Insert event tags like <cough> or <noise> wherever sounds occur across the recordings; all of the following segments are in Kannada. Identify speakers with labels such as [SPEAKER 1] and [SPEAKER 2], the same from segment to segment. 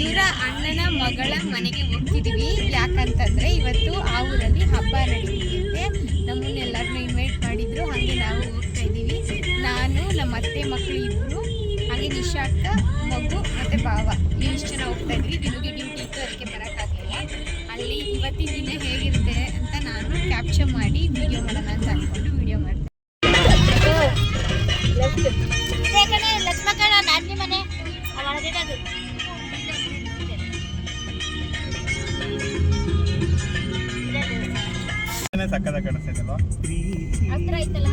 [SPEAKER 1] ಇವರ ಅಣ್ಣನ ಮಗಳ ಮನೆಗೆ ಹೋಗ್ತಿದೀವಿ ಯಾಕಂತಂದ್ರೆ ಇವತ್ತು ಆ ಊರಲ್ಲಿ ಹಬ್ಬ ನಡೀತಿದೆ. ನಮ್ಮನ್ನೆಲ್ಲರನ್ನೂ ಇನ್ವೈಟ್ ಮಾಡಿದ್ರು ಹಾಗೆ ನಾವು ಹೋಗ್ತಾ ಇದ್ದೀವಿ ನಾನು ನಮ್ಮ ಅತ್ತೆ ಮಕ್ಕಳು ಇಬ್ರು, ಹಾಗೆ ನಿಶಾಕ ಮಗು ಮತ್ತೆ ಭಾವ. ಇಷ್ಟು ಜನ ಹೋಗ್ತಾ ಇದ್ವಿ. ದಿನಗೆ ಡ್ಯೂಟಿ ಇತ್ತು ಅಲ್ಲಿ ಇವತ್ತಿನ ದಿನ ಹೇಗಿರುತ್ತೆ ಅಂತ ನಾನು ಕ್ಯಾಪ್ಚರ್ ಮಾಡಿ ವಿಡಿಯೋ ಮಾಡೋಣ ಅಂತ ಅಂದ್ಕೊಂಡು ವಿಡಿಯೋ ಮಾಡ್ತೀನಿ.
[SPEAKER 2] ಸಕ್ಕದ ಕಾಣಿಸ್ತೈತಲ್ವಾ
[SPEAKER 3] ಹತ್ರ ಐತಲ್ಲ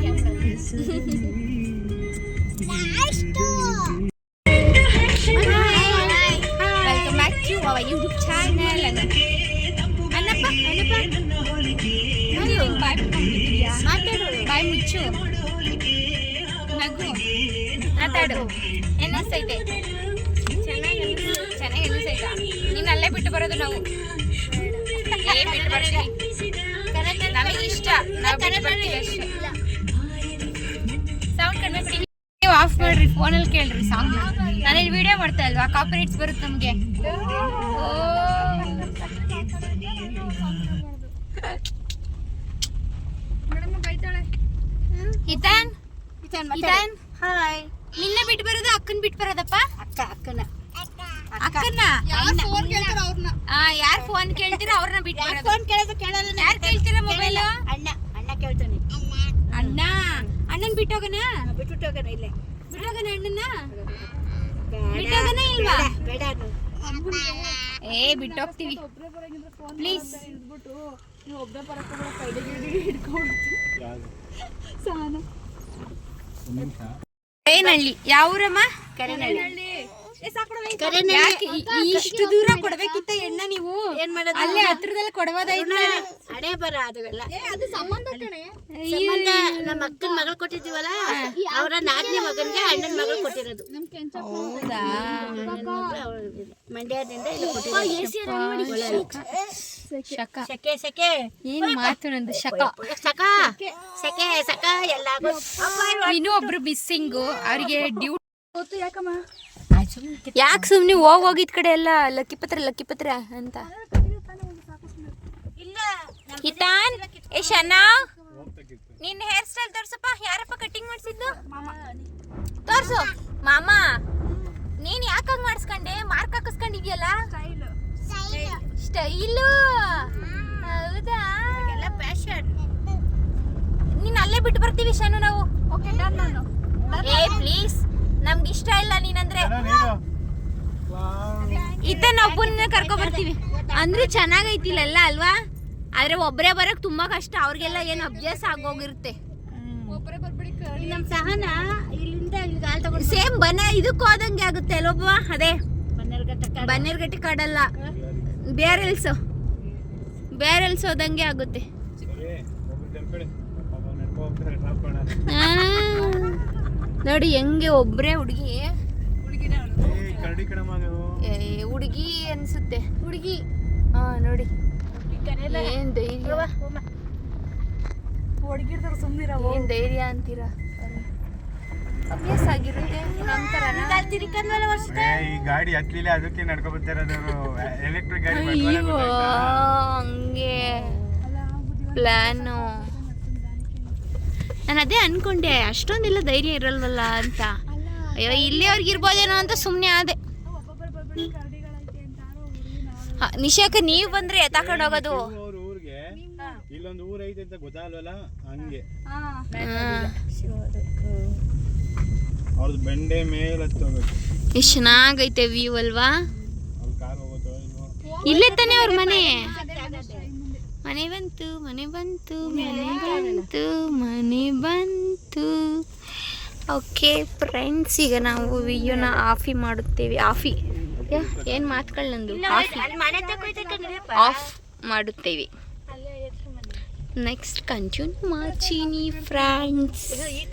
[SPEAKER 3] <laughs>
[SPEAKER 1] ಮುಚ್ಚು ನಗು. ಮಾತಾಡು ಏನಿಸ್ತೈತೆ ಚೆನ್ನಾಗಿ ಚೆನ್ನಾಗಿ ಅನಿಸ್ತೈತಾ ನೀನು ಅಲ್ಲೇ ಬಿಟ್ಟು ಬರೋದು ನಾವು. ಏ ಬಿಟ್ಟು ಬರ್ತೀವಿ ನಮಗೆ ಇಷ್ಟ. ನಾವು ಬಿಟ್ಟು ಬರ್ತೀವಿ ಅಷ್ಟೇ. ಸೌಂಡ್ ಕಡಿಮೆ ಬಿಡಿ ನೀವು ಆಫ್ ಮಾಡ್ರಿ ಫೋನಲ್ಲಿ ಕೇಳ್ರಿ ಸಾಂಗ್ ನಾನು ಇಲ್ಲಿ ವಿಡಿಯೋ ಮಾಡ್ತಾ ಇಲ್ವಾ? ಕಾಪರೇಟ್ಸ್ ಬರುತ್ತೆ ನಮಗೆ. ಹಿತಾನ್ ಹಿತಾನ್
[SPEAKER 3] ಹಾಯ್.
[SPEAKER 1] ನಿನ್ನ ಬಿಟ್ಟು ಬರೋದು ಅಕ್ಕನ್ ಬಿಟ್ಟು ಬರೋದಪ್ಪ?
[SPEAKER 3] ಅಕ್ಕ ಅಕ್ಕನ.
[SPEAKER 1] ಅಕ್ಕನ ಆ ಯಾರ್ ಫೋನ್ ಕೇಳ್ತೀರಾ ಅವ್ರನ್ನ ಬಿಟ್ಟು ಬರೋದು.
[SPEAKER 3] ಫೋನ್ ಕೇಳೋದು ಕೇಳಲ್ಲ
[SPEAKER 1] ಯಾರ್ ಕೇಳ್ತೀರಾ ಮೊಬೈಲ್
[SPEAKER 3] ಅಣ್ಣ ಅಣ್ಣ ಕೇಳ್ತಾನೆ.
[SPEAKER 1] ಅಣ್ಣ? ಅಣ್ಣನ್ ಬಿಟ್ಟೋಗನ
[SPEAKER 3] ಬಿಟ್ಟು ಹೋಗನ ಇಲ್ಲೇ.
[SPEAKER 1] ಬಿಟ್ಟೋಗನ ಅಣ್ಣನ
[SPEAKER 3] ಬೇಡ.
[SPEAKER 1] ಬಿಟ್ಟೋಗನ ಇಲ್ವಾ?
[SPEAKER 3] ಬೇಡ ಅದು
[SPEAKER 1] ಏ ಬಿಟ್ಟೋಗ್ತೀವಿ ಪ್ಲೀಸ್ ಏನಳ್ಳಿ ಯಾವೂರಮ್ಮ
[SPEAKER 3] ಕರೆನಳ್ಳಿ
[SPEAKER 1] ಊರಮ್ಮ? ಇ- ಇಷ್ಟು ದೂರ ಕೊಡ್ಬೇಕಿತ್ತ ಎಣ್ಣ ನೀವು?
[SPEAKER 3] ಏನ್ ಮಾಡೋದು?
[SPEAKER 1] ಅಲ್ಲೇ ಹತ್ರದಲ್ಲಿ
[SPEAKER 3] ಹಣೆ ಬರ ಸಂಬಂಧ ನಮ್ಮ ಅಕ್ಕನ ಮಗಳು ಕೊಟ್ಟಿದ್ದೀವಲ್ಲ? ಅವರ ನಾಲ್ಕನೇ ಮಗನ್ಗೆ ಅಣ್ಣನ ಮಗಳು ಕೊಟ್ಟಿರೋದು.
[SPEAKER 1] ಹೌದಾ?
[SPEAKER 3] ಮಂಡ್ಯದಿಂದ ಇಲ್ಲಿ ಕೊಟ್ಟಿರೋದು.
[SPEAKER 1] ಶಕ.
[SPEAKER 3] ಸೆಕೆ ಸೆಕೆ
[SPEAKER 1] ಏನ್ ಮಾತು ನಂದು? ಶಕ.
[SPEAKER 3] ಸಕ ಸೆಕೆ ಸಕ ಎಲ್ಲ
[SPEAKER 1] ಇನ್ನೂ ಒಬ್ರು ಮಿಸ್ಸಿಂಗು ಅವ್ರಿಗೆ ಡ್ಯೂಟಿ ಯಾಕೆ ಸುಮ್ನೆ ಹೋಗಿ ಹೋಗಿದ್ ಕಡೆ ಎಲ್ಲ ಲಕ್ಕಿ ಪತ್ರ ಲಕ್ಕಿ ಪತ್ರ ಅಂತ.
[SPEAKER 3] ಇಲ್ಲ
[SPEAKER 1] ಹಿತಾನ್ ಏ ಶನಾ ನಿನ್ನ ಹೇರ್ ಸ್ಟೈಲ್ ತೋರ್ಸಪ್ಪ ಯಾರಪ್ಪ ಕಟಿಂಗ್ ಮಾಡಿಸಿದ್ದು? ತೋರ್ಸು. ಮಾಮ ನೀನ್ ಯಾಕ ಹಂಗ್ ಮಾಡಿಸ್ಕೊಂಡೆ? ಮಾರ್ಕ್ ಹಾಕಿಸ್ಕೊಂಡಿದ್ಯಲ್ಲ? ಸ್ಟೈಲು ಹೌದಾ?
[SPEAKER 3] ಎಲ್ಲ ಫ್ಯಾಷನ್
[SPEAKER 1] ನೀನ್ ಅಲ್ಲೇ ಬಿಟ್ಟು ಬರ್ತೀವಿ ಶನು ನಾವು. ಏ ಪ್ಲೀಸ್ ನಮ್ಗೆ ಇಷ್ಟ ಇಲ್ಲ ನೀನಂದ್ರೆ. ಇತ್ತ ಒಬ್ಬನ್ನ ಕರ್ಕೊ ಬರ್ತೀವಿ ಅಂದ್ರೆ ಚೆನ್ನಾಗೈತಿಲ್ಲ ಎಲ್ಲ ಅಲ್ವಾ? ಆದ್ರೆ ಒಬ್ರೇ ಬರಕ್ ತುಂಬಾ ಕಷ್ಟ. ಅವ್ರಿಗೆಲ್ಲ ಏನ್ ಅಭ್ಯಾಸ ಆಗೋಗಿರುತ್ತೆ.
[SPEAKER 3] ನಮ್ಮ ಸಹನ ಇಲ್ಲಿಂದ ಇಲ್ಲಿಗೆ ಹಾಲು ತಗೊಂಡು
[SPEAKER 1] ಸೇಮ್ ಬನ ಇದಕ್ಕೆ ಹೋದಂಗೆ ಆಗುತ್ತೆ ಅಲ್ವಾ ಅದೇ. ಬನ್ನೇರ್ಗಟ್ಟಿ ಕಾಡಲ್ಲ. ಬೇರೆಲ್ಸ್ ಬೇರೆಲ್ಸ್ ಹೋದಂಗೆ ಆಗುತ್ತೆ. ಆ, ನೋಡಿ ಹೆಂಗೆ ಒಬ್ರೇ ಹುಡುಗಿ. ಹುಡುಗಿ ಅನ್ಸುತ್ತೆ. ಹುಡುಗಿ. ಹಾ ನೋಡಿ. ಏನ್ ಧೈರ್ಯ? ಏನ್ ಧೈರ್ಯ ಅಂತೀರಾ? ಅಭ್ಯಾಸ ಆಗಿರುತ್ತೆ
[SPEAKER 2] ಈ ಗಾಡಿ ಹತ್ಲಿಲ್ಲ ಅದಕ್ಕೆ ನಡ್ಕೊ ಬರ್ತಿರೋದು ಎಲೆಕ್ಟ್ರಿಕ್ ಗಾಡಿ
[SPEAKER 1] ಅಯ್ಯೋ ಹಂಗೆ. ಪ್ಲಾನು ನಾನು ಅದೇ ಅನ್ಕೊಂಡೆ ಅಷ್ಟೊಂದೆಲ್ಲ ಧೈರ್ಯ ಇರಲ್ವಲ್ಲ ಅಂತ. ಅಯ್ಯೋ ಇಲ್ಲಿಯವ್ರಿಗೆ ಇರ್ಬೋದೇನೋ ಅಂತ ಸುಮ್ಮನೆ ಆದೆ. ಹ, ನಿಶಾಕ ನೀವು ಬಂದ್ರೆ ತಕೊಂಡು ಹೋಗೋದು.
[SPEAKER 2] ಇಲ್ಲೊಂದು ಊರ್ ಐತೆ ಅಂತ ಗೊತ್ತಾಗಲ್ವಲ್ಲ? ಹಂಗೆ. ಅವ್ರದ್ದು ಬೆಂಡೆ ಮೇಲೆ ಹತ್ತೋಗ್ಬೇಕು
[SPEAKER 1] ಎಷ್ಟು ಚೆನ್ನಾಗೈತೆ ವ್ಯೂ ಅಲ್ವಾ?
[SPEAKER 2] ಅವ್ರ ಕಾರ್ ಹೋಗೋದು
[SPEAKER 1] ಇಲ್ಲೇ ತಾನೇ ಅವ್ರ ಮನೆ. ಮನೆ ಬಂತು ಮನೆ ಬಂತು ಮನೆ ಬಂತು. ಮನೆ ಬಂತು. ಓಕೆ ಫ್ರೆಂಡ್ಸ್ ಈಗ ನಾವು ವಿಡಿಯೋನ ಆಫಿ ಮಾಡುತ್ತೇವೆ. ಆಫಿ. ಏನು ಮಾತುಗಳು ನಂದು? ಆಫ್. ಮಾಡುತ್ತೇವೆ. ನೆಕ್ಸ್ಟ್ ಕಂಟಿನ್ಯೂ ಮಾಡ್ತೀನಿ ಫ್ರೆಂಡ್ಸ್.
[SPEAKER 3] ಈ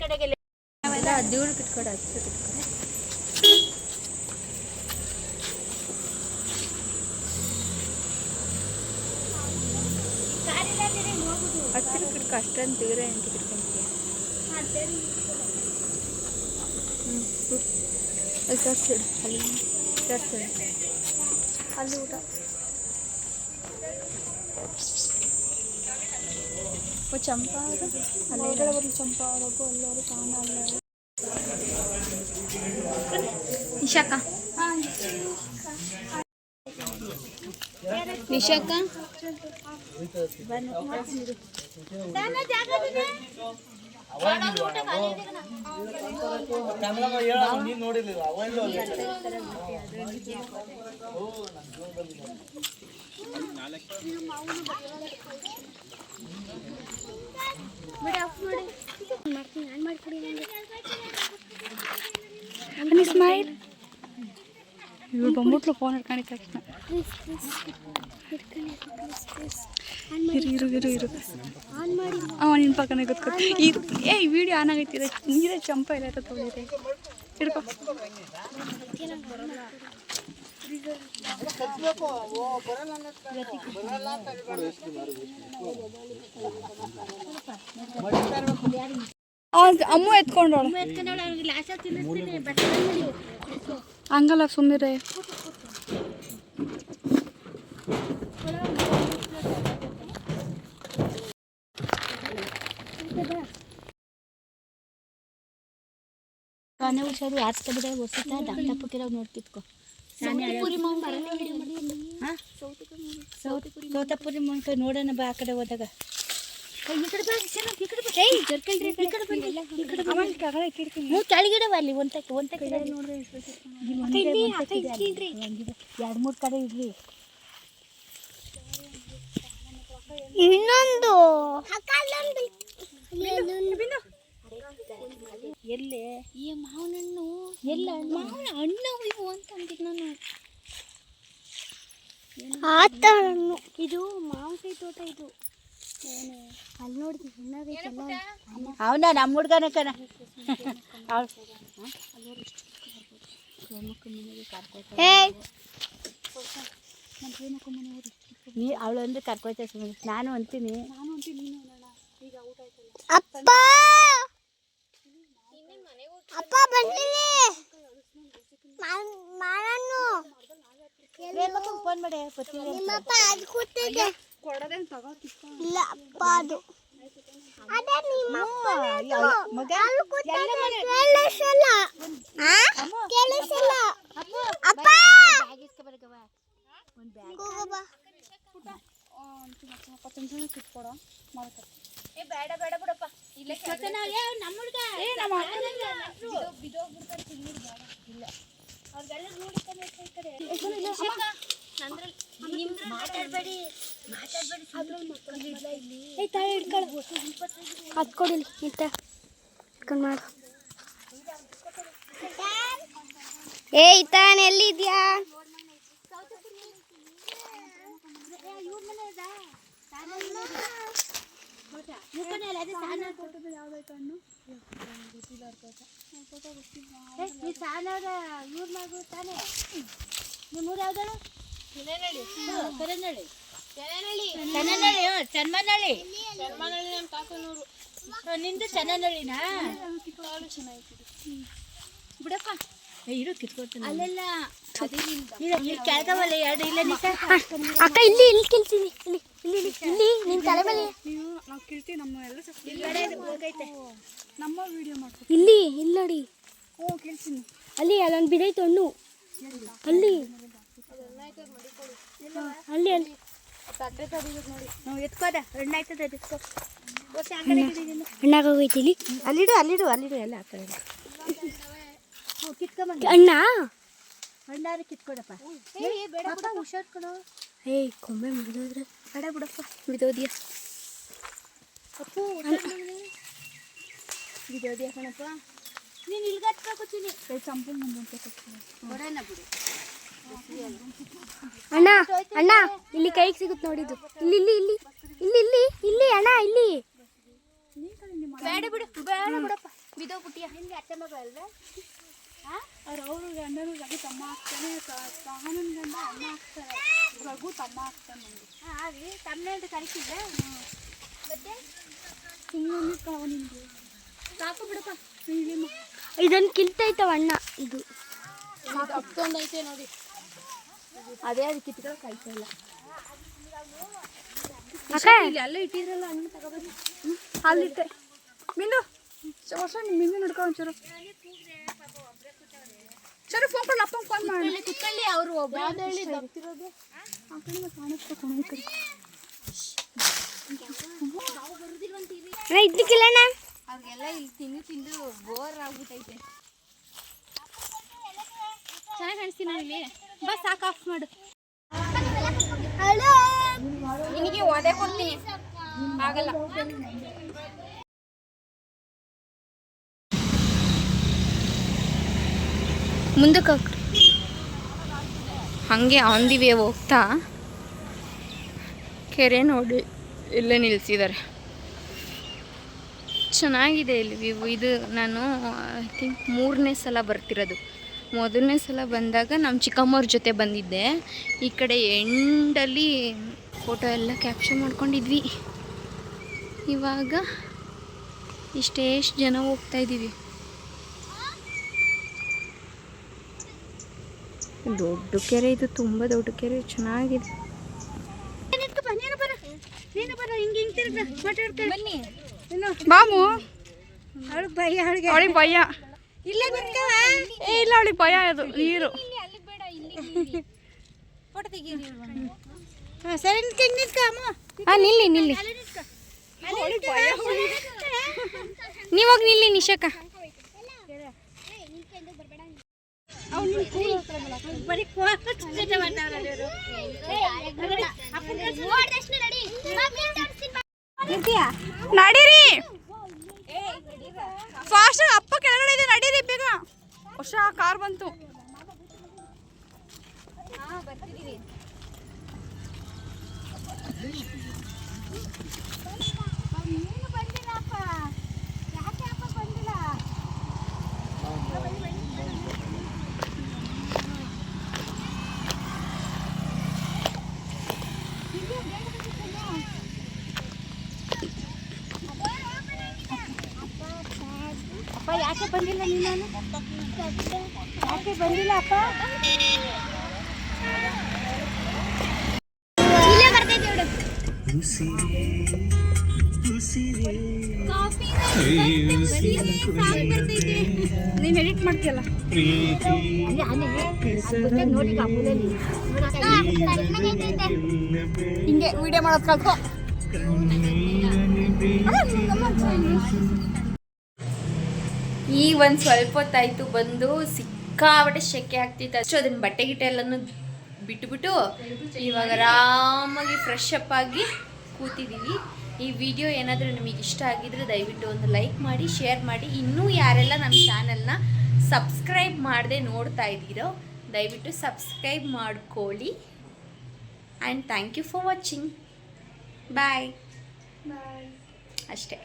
[SPEAKER 3] ಕಡೆಗೆ
[SPEAKER 1] ನಾವೆಲ್ಲ ಹದಿನೇಳು ಕಿಟ್ಕೊಡ
[SPEAKER 4] ಹತ್ತಿರ ಕಿಡ್ಕ ಅಷ್ಟೊಂದು ದೂರ ಅಂತ ಕಿಡ್ಕೊಂತೀಯ ಹ್ಞೂ ಅಲ್ಲಿ ತೋರಿಸಿಡು ಅಲ್ಲಿ ತೋರಿಸಿಡು ಅಲ್ಲಿ ಊಟ ಓ ಚಂಪಾ ಅಲ್ಲೇ ಬರಲಿ ಚಂಪಾ ಅವರೊಬ್ಬ ಅಲ್ಲವರು ಕಾಣ ಅಲ್ಲ ನಿಶಾಕ? ಅನ್ನಿ ಸ್ಮೈಲ್ ಇವ್ರು ಬಂದ್ಬಿಟ್ಲು ಫೋನ್ ಹಿಡ್ಕೊಂಡಿದ್ದ ತಕ್ಷಣ. ಇರು ಇರು ಇರು ಇರು. ಅವ ನಿನ್ನ ಪಕ್ಕನೆ ಕೂತ್ಕೊ. ಇದು ಏ ವಿಡಿಯೋ ಆನ್ ಆಗೈತಿ ನೀರೇ ಚಂಪ ಇಲ್ಲ ತೊಗೊಂಡಿದೆ ಹಿಡ್ಕೊ. ಅಮ್ಮ ಅಮ್ಮು ಎತ್ಕೊಂಡವಳು ಹಂಗಲ್ಲ ಸುಮ್ಮನೆ
[SPEAKER 3] ಕಾನೆ ಹುಷಾರು ಆರ್ಸ್ತಾ ಬಿಡ ಹೊಸತ ಡಾಕ್ಟರ್ ಪಕ್ಕಿರಾವ್ ನೋಡ್ತಿತ್ಕೋ ಸೌತಪುರಿ ಮಂಕ ನೋಡೋಣ ಬಾ ಆ ಕಡೆ ಹೋದಾಗ. ಅಲ್ಲಿ. ಒಂತಕ್ಕೆ ಒಂತಕ್ಕೆ ಎರಡು ಮೂರು ಕಡೆ ಇಡ್ರಿ.
[SPEAKER 4] ಇನ್ನೊಂದು.
[SPEAKER 3] ಎಲ್ಲಿ? ಈ ಮಾವಿನ ಹಣ್ಣು ಎಲ್ಲ ಮಾವನ ಹಣ್ಣು ಇವು ಅಂತ ಅಂದಿದ್ದು ನಾನು. ಆತ ಹಣ್ಣು ಇದು ಮಾವಿನಕಾಯಿ ತೋಟ ಇದು. ಅಲ್ಲಿ ನೋಡಿದ್ವಿ ಅವನ ನಮ್ಮ ಹುಡ್ಗನ ಕಣ. ನೀ ಅವಳು ಅಂದ್ರೆ ಕರ್ಕೊಯ್ತಾ ಸುಮ್ಮನೆ ನಾನು ಅಂತೀನಿ.
[SPEAKER 5] ಅಪ್ಪ. ಅಪ್ಪ ಬಂದಿದೆ ಮಾರನ್ನು
[SPEAKER 3] ಫೋನ್ ಮಾಡಿ ಬರ್ತೀವಿ
[SPEAKER 5] ನಿಮ್ಮಪ್ಪ ಅದು ಕೂತಿದೆ ಇಲ್ಲ ಅಪ್ಪ ಅದು ಅದೇ ನಿಮ್ಮಪ್ಪ
[SPEAKER 3] ಮಗ
[SPEAKER 5] ಅಲ್ಲಿ ಕೂತಿದೆ ಕೇಳಿಸಲ್ಲ ಆ? ಕೇಳಿಸಲ್ಲ ಅಪ್ಪ
[SPEAKER 3] ಬ್ಯಾಗ್ ಇಸ್ಕೊಬರಗವ ಒಂದು ಬ್ಯಾಗ್
[SPEAKER 5] ಹೋಗು ಬಾ.
[SPEAKER 4] ಬೇಡ ಬೇಡ ಬಿಡಪ್ಪ ಇಲ್ಲೇ
[SPEAKER 3] ನಮ್ಮ ಹುಡ್ಗ
[SPEAKER 5] ಹತ್ಕೊಡಿಲಿ ಇಂತ ಇಟ್ಕೊಂಡ್ ಮಾಡು. ಏ ಇತಾನ್ ಎಲ್ಲಿದ್ಯಾ?
[SPEAKER 3] ಈ ಸಾನವ್ರ ಇವ್ರ ಕರನಳ್ಳಿ ಚನ್ನನಳ್ಳಿ ಚನ್ಮನಳ್ಳಿ ನಿಂದು ಚನ್ನನಳ್ಳಿನಾ ಬಿಡಪ್ಪ. ಏ, ಇರು ಕಿತ್ಕೊಡ್ತೀನಿ ಅಲ್ಲೆಲ್ಲ ಈ ಕೆಳಗವಲ್ಲ ಎರಡು ಇಲ್ಲ
[SPEAKER 5] ಅಕ್ಕ ಇಲ್ಲಿ ಇಲ್ಲಿ ಕೆಲ್ತೀನಿ ಇಲ್ಲಿ ಇಲ್ಲಿ ಇಲ್ಲಿ ಇಲ್ಲಿ ನಿನ್ ತಲೆ ಮೇಲೆ
[SPEAKER 4] ನೀವು ನಾವು ಕೇಳ್ತೀವಿ ನಮ್ಮ ಎಲ್ಲ
[SPEAKER 3] ಈ ಕಡೆ ಇದು ಹೋಗೈತೆ
[SPEAKER 4] ನಮ್ಮ ವಿಡಿಯೋ ಮಾಡ್ಕೊ.
[SPEAKER 5] ಇಲ್ಲಿ ಇಲ್ಲಿ ನೋಡಿ.
[SPEAKER 4] ಹ್ಞೂ ಕೇಳ್ತೀನಿ.
[SPEAKER 5] ಅಲ್ಲಿ ಅಲ್ಲೊಂದು ಬಿದೈತೆ ಹಣ್ಣು. ಅಲ್ಲಿ. ಅಲ್ಲಿ ಅಲ್ಲಿ.
[SPEAKER 3] ನಾವು ಎತ್ಕೋದ ಹಣ್ಣು ಆಯ್ತದ ಎತ್ಕೋ. ಇದೆಯಲ್ಲ.
[SPEAKER 5] ಹಣ್ಣಾಗೋಗೈತಿ ಇಲ್ಲಿ
[SPEAKER 3] ಅಲ್ಲಿಡು ಅಲ್ಲಿಡು ಅಲ್ಲಿಡು ಎಲ್ಲ ಆ ಕಡೆ ಕಿತ್ಕೊಂಬಂದು.
[SPEAKER 5] ಅಣ್ಣ?
[SPEAKER 3] ಹಣ್ಣಾರು ಕಿತ್ಕೊಡಪ್ಪ. ಪಾಪ ಹುಷಾರ್ ಕೊಡು
[SPEAKER 5] ಏಯ್ ಕೊಂಬೆ ಮುಗಿದೋದ್ರೆ
[SPEAKER 3] ಕಡ ಬಿಡಪ್ಪ.
[SPEAKER 5] ಬಿದೋದಿಯ
[SPEAKER 3] ಅಪ್ಪು ಬಿಡೋದ್ಯಾ ಕಣಪ್ಪ? ನೀನು ಇಲ್ಗ ಸಂಪೂರ್ಣ
[SPEAKER 4] ಚಂಪು ಮುಂದೆ
[SPEAKER 3] ಬಿಡು.
[SPEAKER 5] ಅಣ್ಣ ಅಣ್ಣ ಇಲ್ಲಿ ಕೈಗೆ ಸಿಗುತ್ತೆ ನೋಡಿದ್ದು. ಇಲ್ಲಿ ಇಲ್ಲಿ ಇಲ್ಲಿ ಇಲ್ಲಿ ಇಲ್ಲಿ ಇಲ್ಲಿ ಅಣ್ಣ ಇಲ್ಲಿ.
[SPEAKER 3] ಬೇಡ ಬಿಡು ಬೇಡ ಬಿಡಪ್ಪ. ಬಿದೋಗ್ಬಿಟ್ಟಿಯ ಹಿಂಗೆ ಅತ್ತೆ ಮಗ ಅಲ್ವೇ?
[SPEAKER 4] ಅವ್ರು ಅವರು ಗಂಡನು ಜಗ ತಮ್ಮ ಆಗ್ತಾನೆ ಸಹನನ ಗಂಡ ಅಣ್ಣ ಆಗ್ತಾರೆ
[SPEAKER 3] ರಘು ತಮ್ಮ ಆಗ್ತಾನೆ ಆಗ್ಲಿ ತಮ್ಮ ಅಂತ ಕರಿತಿದ್ದೆ ಮತ್ತೆ? ಸಾಕು ಬಿಡಪ್ಪ.
[SPEAKER 6] ಇದೊಂದು ಕಿಲ್ತೈತವ ಅಣ್ಣ ಇದು.
[SPEAKER 3] ಕಪ್ಕೊಂಡೈತೆ ನೋಡಿ. ಅದೇ ಅದು ಕಿತ್ಕೊಳ್ಳೋಕೆ ಆಯ್ತಾ ಇಲ್ಲ.
[SPEAKER 6] ಅಕ್ಕ.
[SPEAKER 3] ಎಲ್ಲ ಇಟ್ಟಿದ್ರಲ್ಲ ಹಣ್ಣು ತಗೊಬನ್ನಿ.
[SPEAKER 4] ಅಲ್ಲಿಟ್ಟೆ ಮಿಂದು ವರ್ಷ ನಿಮ್ಮ ಮಿಂದು ನೋಡ್ಕೊ ಒಂಚೂರು. ಸರಿ ಫೋನ್ ಕೊಡಲ್ಲ ಅಪ್ಪ ಫೋನ್ ಮಾಡಿ.
[SPEAKER 3] ಕುತ್ಕೊಳ್ಳಿ ಅವರು ಒಬ್ಬ ಹೇಳಿ
[SPEAKER 1] ಅವ್ರಿಗೆಲ್ಲ ಇಲ್ಲಿ ತಿಂದು ತಿಂದು ಬೋರ್ ಆಗ್ಬಿಟ್ಟೈತೆ. ಚೆನ್ನಾಗಿ ಕಾಣಿಸ್ತೀನಿ ಇಲ್ಲಿ? ಬಸ್ ಸಾಕು ಆಫ್ ಮಾಡು. ನಿನಗೆ ಒದೆ ಕೊಡ್ತೀನಿ. ಆಗಲ್ಲ. ಮುಂದಕ್ಕೆ ಹಾಗೆ. ಆನ್ ದಿ ವೇ ಹೋಗ್ತಾ. ಕೆರೆ ನೋಡಿ ಇಲ್ಲೇ ನಿಲ್ಲಿಸಿದ್ದಾರೆ ಚೆನ್ನಾಗಿದೆ ಇಲ್ಲಿ ವ್ಯೂ ಇದು ನಾನು ಐ ಥಿಂಕ್ ಮೂರನೇ ಸಲ ಬರ್ತಿರೋದು. ಮೊದಲನೇ ಸಲ ಬಂದಾಗ ನಮ್ಮ ಚಿಕ್ಕಮ್ಮವ್ರ ಜೊತೆ ಬಂದಿದ್ದೆ. ಈ ಕಡೆ ಎಂಡಲ್ಲಿ ಫೋಟೋ ಎಲ್ಲ ಕ್ಯಾಪ್ಚರ್ ಮಾಡ್ಕೊಂಡಿದ್ವಿ. ಇವಾಗ ಇಷ್ಟೇ ಜನ ಹೋಗ್ತಾ ಇದ್ದೀವಿ ದೊಡ್ಡ ಕೆರೆ ಇದು ತುಂಬ ದೊಡ್ಡ ಕೆರೆ ಚೆನ್ನಾಗಿದೆ.
[SPEAKER 4] ಬಾಮು ಅವಳಿಗೆ ಭಯ.
[SPEAKER 1] ಇಲ್ಲೇ ಬರ್ತಾವ?
[SPEAKER 4] ಏ ಇಲ್ಲ ಅವಳಿಗೆ ಭಯ ಅದು ನೀರು.
[SPEAKER 1] ಸರಿ ನಿಂತ್ಕೊಂಡು ನಿಂತ್ಕ ಅಮ್ಮ. ಹಾ ನಿಲ್ಲಿ ನಿಲ್ಲಿ. ನೀವಾಗ ನಿಲ್ಲಿ ನಿಶಕ.
[SPEAKER 4] ನಡೀರಿ. ಫಾಸ್ಟ್ ಕೆಳಗಡೆ ಇದೆ ನಡೀರಿ ಬೇಗ. ಹೊಸ ಕಾರ್ ಬಂತು
[SPEAKER 3] ಅಪ್ಪ ಯಾಕೆ ಬಂದಿಲ್ಲ ನೀನು? ಯಾಕೆ ಬಂದಿಲ್ಲ ಅಪ್ಪ?
[SPEAKER 4] ನೀನ್ ಎಡಿಟ್ ಮಾಡ್ತೀಯಲ್ಲ?
[SPEAKER 3] ನೋಡಿ
[SPEAKER 4] ಹಿಂಗೆ ವಿಡಿಯೋ ಮಾಡೋದು ಕಲ್ತ್ಕೊ
[SPEAKER 1] ಈ ಒಂದು ಸ್ವಲ್ಪ ಹೊತ್ತಾಯ್ತು ಬಂದು ಸಿಕ್ಕಾಬಟ್ಟೆ ಶೆಕೆ ಆಗ್ತಿತ್ತು. ಅಷ್ಟು ಅದನ್ನ ಬಟ್ಟೆ ಗಿಟ್ಟೆ ಎಲ್ಲನೂ ಬಿಟ್ಬಿಟ್ಟು ಇವಾಗ ಆರಾಮಾಗಿ ಫ್ರೆಶ್ ಅಪ್ ಆಗಿ ಕೂತಿದ್ದೀವಿ ಈ ವಿಡಿಯೋ ಏನಾದರೂ ನಿಮಗೆ ಇಷ್ಟ ಆಗಿದ್ರೆ ದಯವಿಟ್ಟು ಒಂದು ಲೈಕ್ ಮಾಡಿ ಶೇರ್ ಮಾಡಿ. ಇನ್ನೂ ಯಾರೆಲ್ಲ ನಮ್ಮ ಚಾನೆಲ್ನ ಸಬ್ಸ್ಕ್ರೈಬ್ ಮಾಡದೆ ನೋಡ್ತಾ ಇದ್ದೀರೋ ದಯವಿಟ್ಟು ಸಬ್ಸ್ಕ್ರೈಬ್ ಮಾಡ್ಕೊಳ್ಳಿ. And thank you for watching bye ಅಷ್ಟೇ.